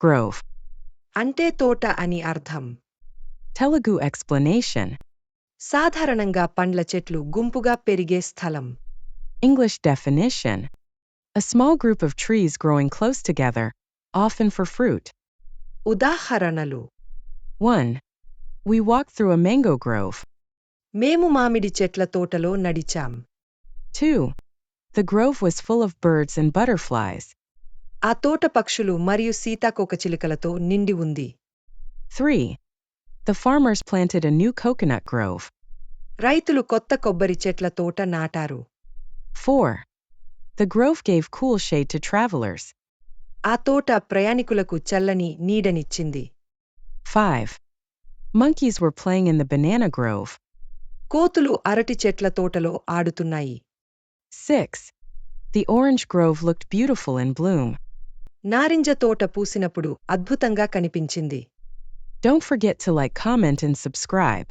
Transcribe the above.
Grove. అంటే తోట అని అర్థం Telugu explanation. సాధారణంగా పండ్ల చెట్లు గుంపుగా పెరిగే స్థలం English definition. A small group of trees growing close together, often for fruit. ఉదాహరణలు 1. We walked through a mango grove. మేము మామిడి చెట్ల తోటలో నడిచాం 2. The grove was full of birds and butterflies. ఆ తోట పక్షులు మరియు సీతాకోకచిలుకలతో నిండి ఉంది 3. The farmers planted a new coconut grove. రైతులు కొత్త కొబ్బరి చెట్ల తోట నాటారు 4. The grove gave cool shade to travelers. ఆ తోట ప్రయాణికులకు చల్లని నీడనిచ్చింది 5. Monkeys were playing in the banana grove. కోతులు అరటి చెట్ల తోటలో ఆడుతున్నాయి 6. The orange grove looked beautiful in bloom. నారింజ తోట పూసినప్పుడు అద్భుతంగా కనిపించింది Don't forget to like, comment, and subscribe.